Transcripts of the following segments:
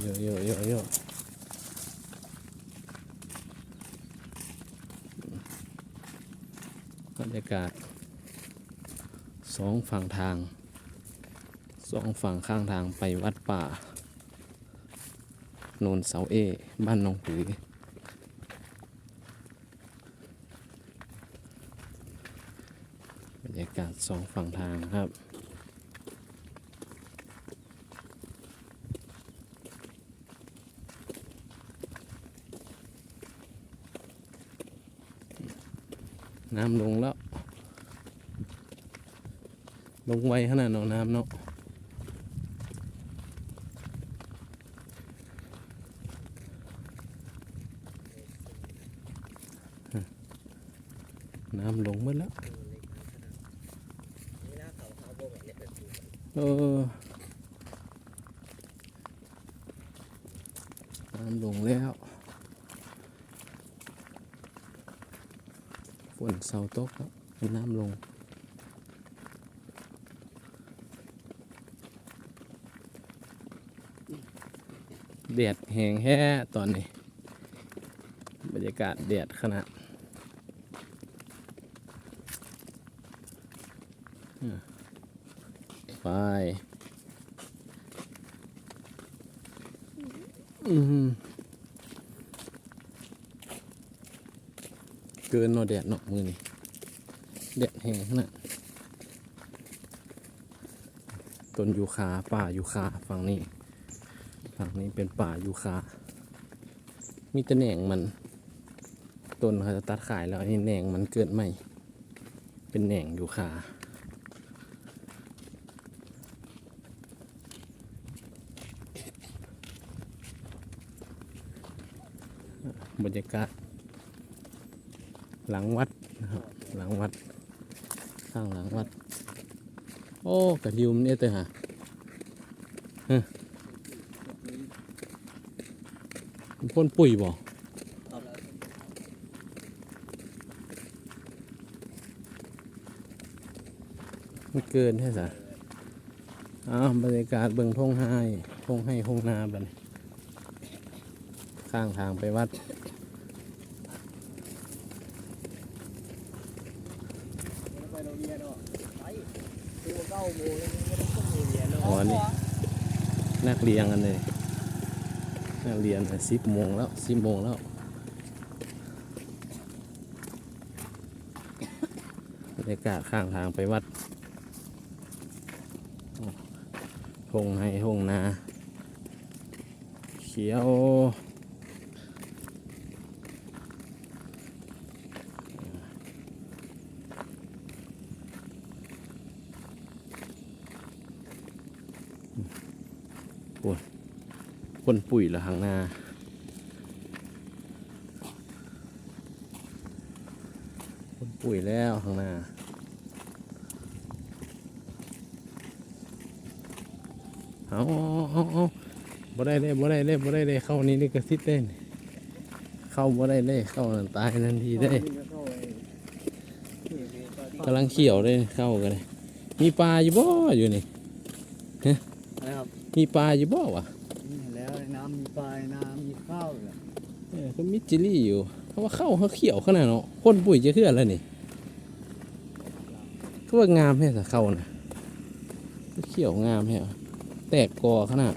ยอะเยอะเยอะเยอะบรรยากาศสองฝั่งทางสองฝั่งข้างทางไปวัดป่า โนนเสาเอ บ้านหนองผือบรรยากาศสองฝั่งทางครับ น้ำลงแล้ว ลงไวขนาดเนาะน้ำเนาะน้ำลงหมดแล้ว เออ น้ำลงแล้ว ฝ นเสาตกแล้วให้น้ำลง แดดแหงแฮ่ตอนนี้ บรรยากาศแดดขนาดไปอืม เกินเนาะแดดเนาะมือนี่แดดแห้งขนาดต้นยูคาป่ายูคาฝั่งนี้ ฝั่งนี้เป็นป่ายูคา มีแต่แหน่งมัน ต้นเขาจะตัดขายแล้วอันนี้แหน่งมันเกิดใหม่ เป็นแหน่งยูคาบรรยากาศ หลังวัดนะครับ หลังวัด ข้างหลังวัด โอ้กระทิวมันเนี่ยเตอฮะมันพ่นปุ๋ยบ่มันเกินใช่สะอ้าวบรรยากาศเบิ่งทงให้ทงให้ทงนาบันข้างทางไปวัด ไปโรงเรียนเนาะไปตัวเก้าโมงแล้วยังไม่ได้เข้าโรงเรียนเนาะ อ๋อนี่นักเรียนกันเลยนักเรียนสิบโมงแล้วสิบโมงแล้วบรรยากาศข้างทางไปวัดทงให้ทงนา เขียว นปุ๋ยละหางนาพ่นปุ๋ยแล้วหางนาเอาเอาเอาเอาบ่ได้เลยบ่ได้เลยบ่ได้เลยเข้านี่นี่กระซิดเล่นเข้าบ่ได้เลยเข้านั่นตายทันทีได้เข้าไปนี่คือตอนที่กำลังเขียวเลยเข้ากันเลยมีปลาอยู่บ่อยู่นี่นะครับมีปลาอยู่บ่วะ นี่แล้วน้ำมีปลายน้ำมีข้าวเหรอ เออก็มิจิลี่อยู่เพราะว่าเข้าเขาเขียวขนาดเนาะพ่นปุ๋ยจะขึ้นแล้วนี่ก็ว่างามแค่สะเข้านะเขียวงามแค่แตกกอขนาด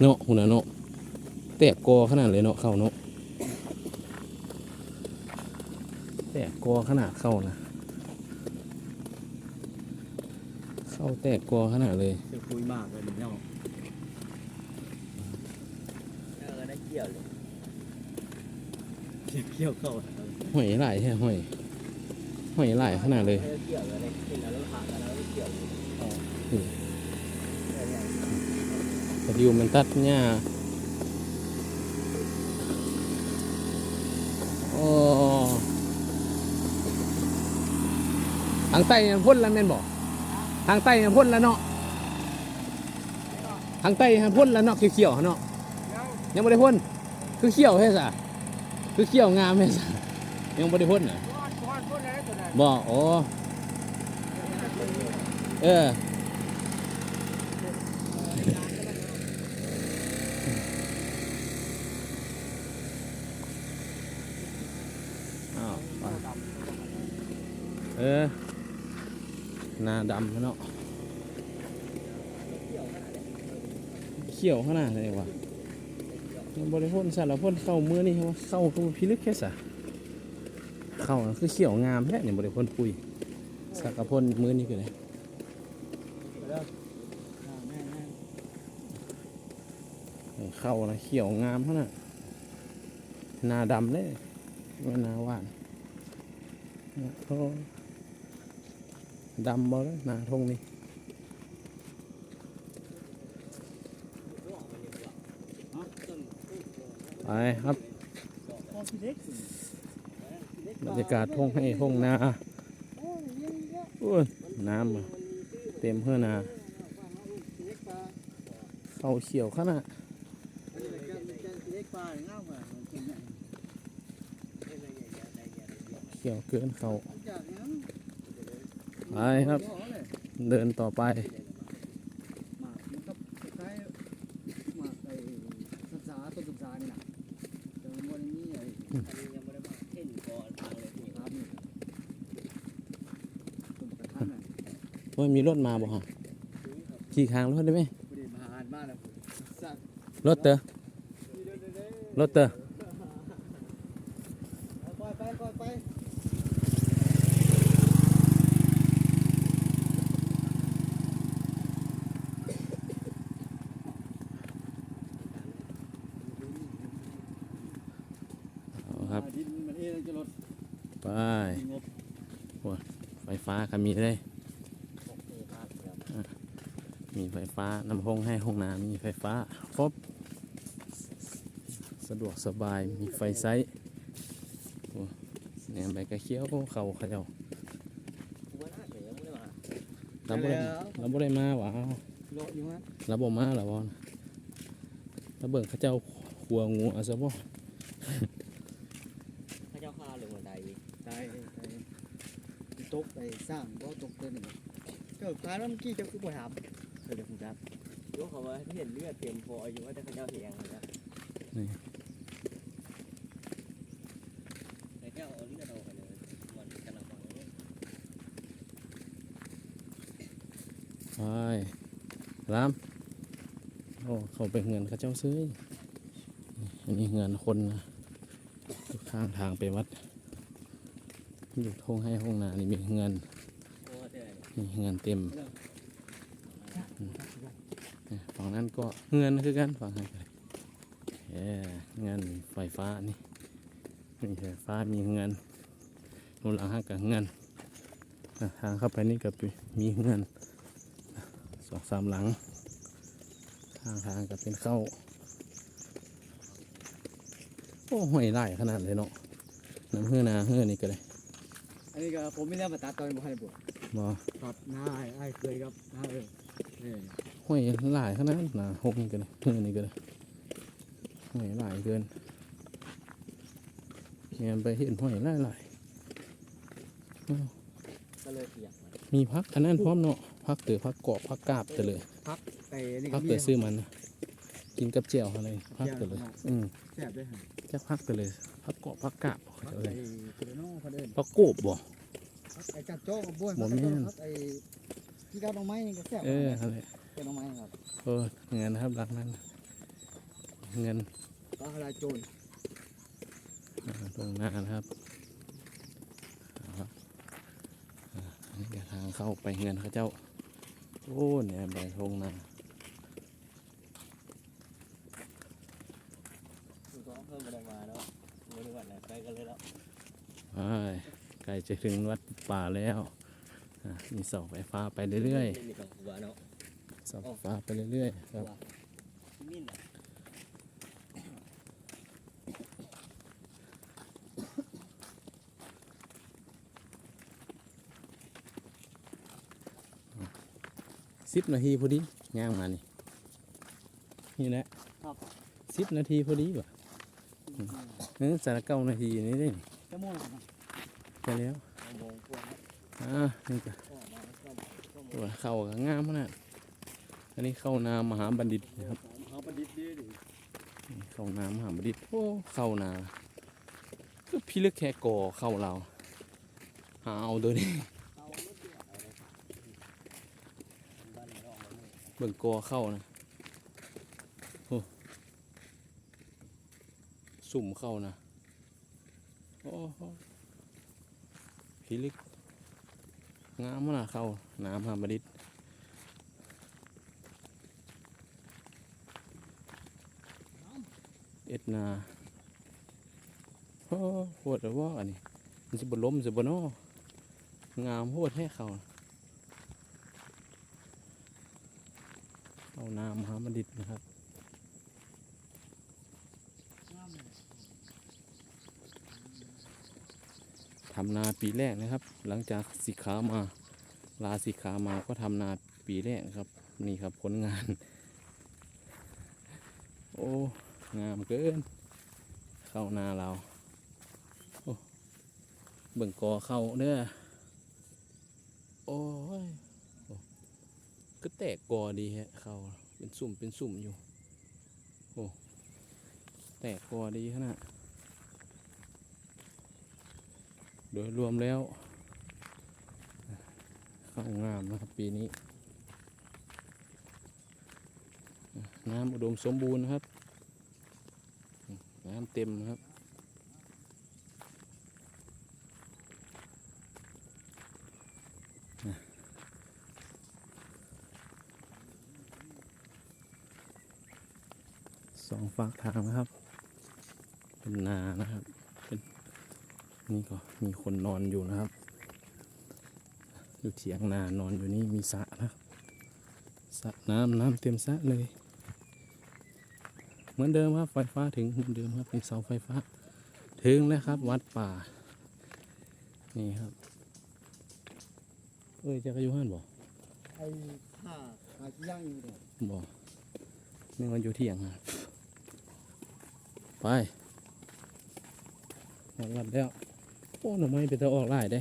เนาะหุ่นน่ะเนาะแตกกอขนาดเลยเนาะเข้าเนาะแตกกอขนาดเข้านะเข้าแตกกอขนาดเลยจะคุยมากเลยเนาะเออได้เกี่ยวเลย เกี่ยวเข้าหอยไหลใช่หอยหอยไหลขนาดเลยเกี่ยวอะไรกินแล้วแล้วผักแล้วเกี่ยวเลยอ๋ออืมเออเนี่ยกระดิวมันตัดหญ้าโอ้ทางใต้ยังพ่นแล้วแม่นบอกทางใต้ยังพ่นแล้วเนาะทางใต้ยังพ่นแล้วเนาะเขียวๆเนาะยังไม่ได้พ่นคือเขียวแค่สะ คือเกี่ยวงามเลยยังบริพ้นเหรอบอกโอ้เออเออหน้าดำเนาะเขียวขนาดไหนวะ ยังบริพ่นสัตว์เรพ่นเข้ามือนี่ว่าเข้าตัวพิลึกแค่สะเข้าคือเขียวงามแท้เนี่ยบริพ่นปุยสักกรพ่นมือนี่คือไงอ่าแม่แม่เข้านะเขียวงามเท่านั้นหน้าดำเลยว่าหน้าหวานดำบ่เลยหน้าทงนี่ไป ไปครับ บรรยากาศท้องให้ท้องนาอ้น้ำเต็มเพื่อนาเข้าเขียวขนาดเขียวเกินเขาไปครับ เดินต่อไป หมากมันก็คล้ายหมากไอ้ศึกษาต้นศึกษานี่นะแต่มันวันนี้ไอ้ อันนี้ยังไม่ได้มาเห็นก่อนทางเลยพี่ ครับนี่ต้นกระทันน่ะ มีรถมาบ่ฮะขี่คางรถได้ไหมรถเตอรถเตอะไปปล่อยไปเอาครับดินมันเองจะลดไปไฟฟ้าก็มีเลย มีไฟฟ้าน้ำห้องให้ห้องน้ำมีไฟฟ้าครบ สะดวกสบายมีไฟไซส์โอ้เนี่ยใบกระเขียวเขาเขาเจ้าว่าน่าจะยังไม่ได้มาเราบ่ได้เราบ่ได้มาหวะโลอยู่ฮะเราบ่มาหรอวะเราเบิ่งเขาเจ้าขัวงูเอาซะบ่พระเจ้าข้าลงบันไดตายตายตกไปสร้างก็ตกตัวหนึ่งเจ้าการเมื่อกี้เจ้าคือบ่ถาม เดี๋ยวผมจับยกเขาว่าเห็นเลือดเต็มพออยู่ว่าแต่พระเจ้าเหียงนะพระเจ้าเอาเลือดเอาไปเลยมันกระหน่ำเลยไปรามโอ้เขาไปเงินเขาเจ้าซื้ออันนี้เงินคนนะข้างทางไปวัด อยู่ทงให้ห้องนานี่มีเงินโอ้เดี๋ยวนี่เงินเต็ม นี่ฝั่งนั้นก็เงินคือกันฝั่งนั้นก็เอ้เงินไฟฟ้านี่มีไฟฟ้ามีเงินนู่นหลังห้างกับเงินอะทางเข้าไปนี่ก็มีเงินสองสามหลังทางทางก็เป็นเข้าโอ้ห่วยไล่ขนาดเลยเนาะน้ำเฮือนาเฮือนี่ก็เลยอันนี้ก็ผมไม่ได้มาตัดตอนบ่ให้บวชบอครับน้าไอ้ไอ้เคยครับน้าเออนี่ ห่วยหลายขนาดหนาหกนี่ก็เลยเฮือนี่ก็เลยห่วยหลายเกินเงียไปเห็นห่วยหลายหลายก็เลยเหียงมันมีพักอันนั้นพร้อมเนาะพักเตือพักกรอบพักกาบเตอเลยไอ้นี่พัก็กมีเตือซื้อมันนะกินกับเจียวอะไรพักเตอเลยอืมแซ่บด้วยฮะจะพักเตอเลยพักกรอบพักกาบพักเตอเลไอ้ยคือน้องเขาเดินพักโกบบ่พักไอ้จัดโจ้กับบ้วนบ่พักแม่นพักไอ้ที่กับน้องไม้นี่ก็แซ่บเอออะไร เป็นน้องไม้ครับเออเงินนะครับหลักนั้น เงินปลาฮาราโจนอ่าตรงหน้านะครับเอาครับอ่าอันนี้ก็ทางเข้าไปเงินเขาเจ้า โอ้เนี่ยใบทงนาคือก็เพิ่มมาได้มาเนาะไม่ได้วันไหนไปกันเลยแล้วไปใกล้จะถึงวัดป่าแล้วอ่ามีเสาไฟฟ้าไปเรื่อยมีกับหัวเนาะๆเสาไฟฟ้าไปเรื่อยๆครับมินอะสิบนาทีพอดีย่างมานี่นี่แหละสิบนาทีพอดีป่ะเออสารเก้านาทีนี่ได้นี่จะม่วงนะไปแล้วโมงกว่าอ่านี่ก็ก็มาก็มาก็มาตัวเข้ากับงามขนาด อันนี้เข้านามหาบัณฑิตนะครับเขาประดิษฐ์ดีดิเข้านามหาบัณฑิตโอ้เข้านาก็พี่เลึกแค่ก่อเข้าเราหาเอาตัวนี้เบิ่งกอเข้านะโอ้สุ่มเข้านะโอ้โหพิลึกงามมากเข้าน้ำฮามบดิษ เอ็ดนาโอ้โหดแล้วว่าอันนี้มันจะบล้มจะบนองามโหดแท้เขาเอาน้ำฮามบดิษนะครับทำนาปีแรกนะครับ หลังจากสิขามา ลาสิขามาก็ทำนาปีแรกครับ นี่ครับผลงาน โอ้ งามเกิน เข้านาเราโอ้เบิ่งกอเข้าเด้อโอ้ยก็แตกกอดีฮะเข้าเป็นสุ่มเป็นสุ่มอยู่ โอ้แตกกอดีขนาดโดยรวมแล้ว เข้างามนะครับปีนี้ น้ำอุดมสมบูรณ์นะครับ น้ำเต็มนะครับ สองฝากทางนะครับ เป็นนานะครับ เป็นนี่ก็มีคนนอนอยู่นะครับ อยู่เถียงนานอนอยู่นี่มีสระนะสระน้ำน้ำเต็มสระเลย เหมือนเดิมครับไฟฟ้าถึงเหมือนเดิมครับมีเสาไฟฟ้า ถึงแล้วครับ วัดป่า นี่ครับเอ้ยจะกระยุหันบ่ไอ้ข้าขาที่ย่างอยู่เนี่ยบ่นี่มันอยู่เถียงครับไปหมดวัดแล้วโอ้หน่อไม้เป็นตะออกหลายได้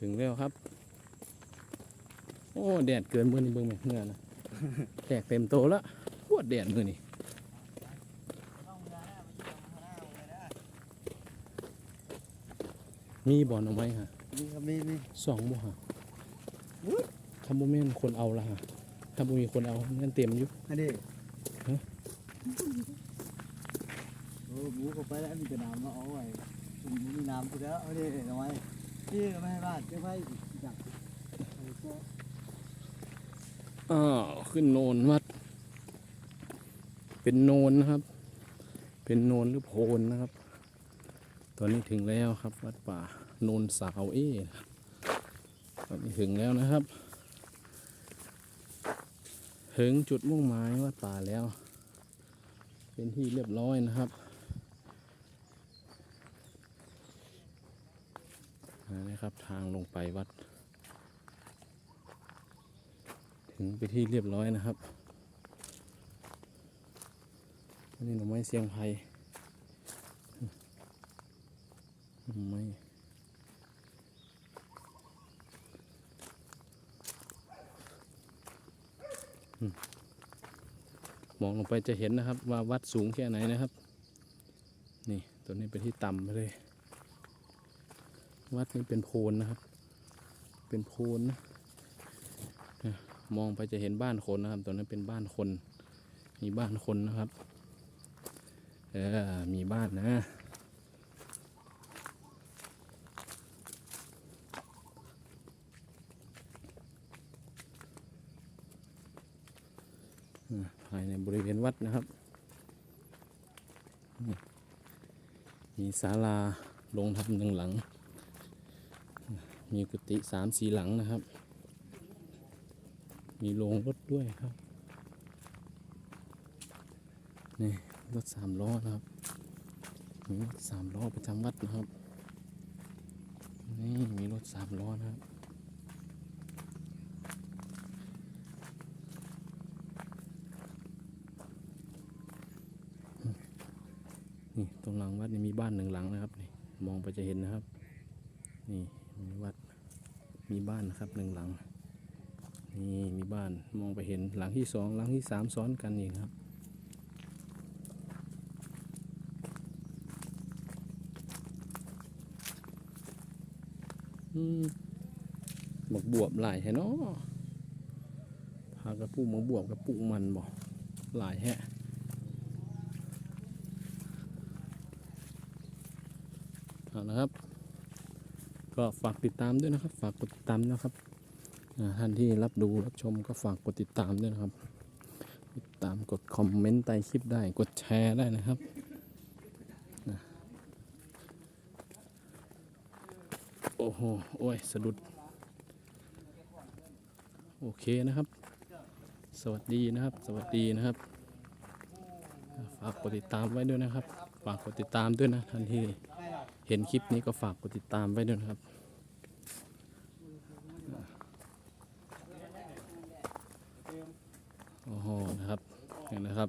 ถึงแล้วครับ โอ้แดดเกินมือนี่เบิ่งแม่เมื่อนะแตกเต็มโตแล้วปวดแดดมือนี่มีบ่อนเอาไว้ฮะนี่ครับนี่นี่สองบ่ฮะถ้าบ่แม่นคนเอาละฮะถ้าบ่มีคนเอางั้นเต็มอยู่อันนี้ฮะโอ้หมูเข้าไปแล้วมีแต่น้ำมาเอาไว้ผมมีน้ำไปแล้วเอาดิเอาไว้ที่ไม่ให้บ้านเก็บไว้อยากเอ้าวขึ้นโนนวัด เป็นโนนนะครับ เป็นโนนหรือโพนนะครับ ตอนนี้ถึงแล้วครับ วัดป่าโนนสาวเอตอนนี้ถึงแล้วนะครับ ถึงจุดมุ่งหมายวัดป่าแล้ว เป็นที่เรียบร้อยนะครับนะครับทางลงไปวัด ถึงไปที่เรียบร้อยนะครับอันนี้หน่อไม้เสียงไผ่หน่อไม้มมองลงไปจะเห็นนะครับ ว่าวัดสูงแค่ไหนนะครับ นี่ตัวนี้เป็นที่ต่ำไปเลย วัดนี้เป็นโพนนะครับ เป็นโพนนะ มองไปจะเห็นบ้านคนนะครับตรงนั้นเป็นบ้านคน มีบ้านคนนะครับ เออ มีบ้านนะภายในบริเวณวัดนะครับ มีศาลาลงทำหนึ่งหลัง มีกุฏิสามสี่หลังนะครับ มีโรงรถด้วยครับนี่รถสามล้อนะครับมีรถสามล้อประจำวัดนะครับนี่มีรถสามล้อนะครับนี่ตรงหลังวัดนี่มีบ้านหนึ่งหลังนะครับนี่มองไปจะเห็นนะครับ นี่มีวัดมีบ้านนะครับหนึ่งหลัง นี่มีบ้านมองไปเห็นหลังที่สองหลังที่สามซ้อนกันอีกครับ อืหมกบวบหลายแฮเนาะพากระปุกหมกบวบกระปุกมันบ่หลายแฮะเอาละครับ ก็ฝากติดตามด้วยนะครับ ฝากกดติดตามนะครับ ท่านที่รับดูรับชมก็ฝากกดติดตามด้วยนะครับ ติดตามกดคอมเมนต์ใต้คลิปได้ กดแชร์ได้นะครับโอ้โห โอ้ย สะดุด โอเคนะครับ สวัสดีนะครับ สวัสดีนะครับ ฝากกดติดตามไว้ด้วยนะครับ ฝากกดติดตามด้วยนะท่านที่เห็นคลิปนี้ก็ฝากกดติดตามไว้ด้วยนะครับ โอ้โห นะครับเห็นนะครับ